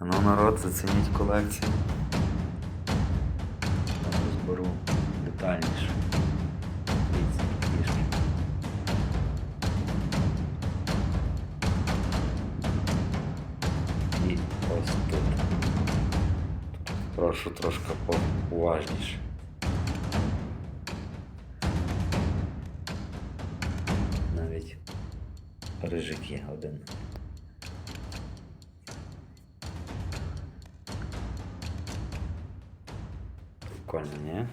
Ну, народ, зацініть колекцію. Розберу детальніше. І ось тут. Прошу трошки уважніше. Навіть рижик є один. Прикольно, ні?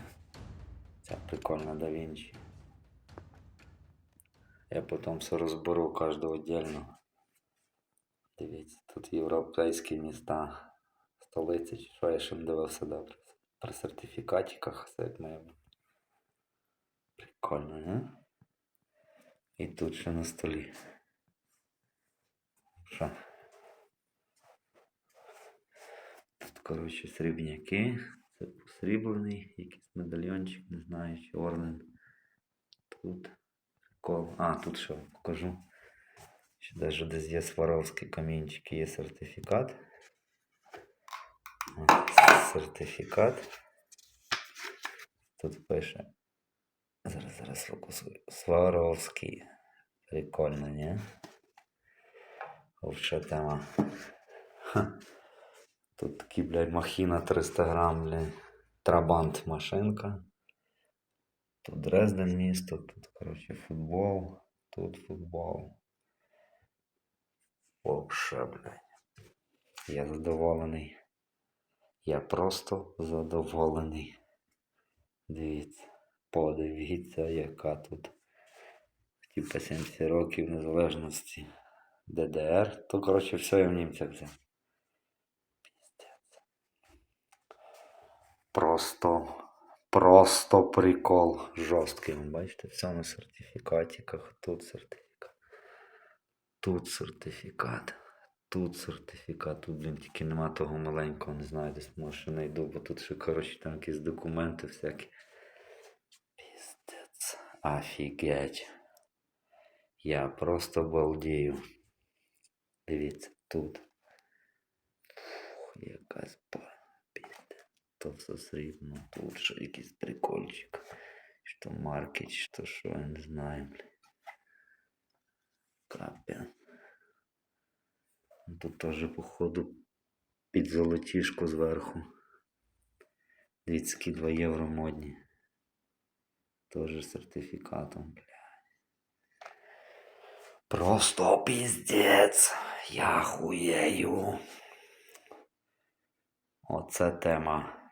Ця прикольна да Вінчі. Я потім все розберу кожного віддільно. Дивіться, тут європейські міста, столиці, чи що я ще не дивився добре. При сертифікатиках все як має бути. Прикольно, не? І тут ще на столі. Що? Тут, коротше, срібняки. Це посріблений, якийсь медальйончик, не знаю, чи орден. Тут. А, тут що покажу. Ще навіть десь є сваровські камінчики, є сертифікат. Сертифікат. Тут пише. Зараз, зараз фокусую. Сваровський. Прикольно, ні? Овша тема. Ха. Тут такі, блядь, махіна 300 грам, блядь. Трабант машинка. Тут Дрезден місто, тут, коротше, футбол, тут футбол. Вообще, блядь. Я задоволений. Я просто задоволений. Дивіться, подивіться, яка тут. Типа 70 років незалежності ДДР. То, коротше, все я в німцях взяв. Просто, просто прикол жорсткий. Бачите, все на сертифікатиках. Тут сертифікат. Тут сертифікат. Тут сертифікат. Тут, блін, тільки нема того маленького, не знаю, десь може ще знайду, бо тут ще, коротше, там якісь документи всякі. Піздець. Офігеть. Я просто балдею. Дивіться, тут. Фух, якась. То все срібно. Тут ще якийсь прикольчик. Що маркет, що що, я не знаю, блін. Капець. Ну, Тут теж, походу, під золотішко зверху. Дивіться, які 2 євро модні. Тоже з сертифікатом, блядь. Просто піздець. Я хуєю. Оце тема.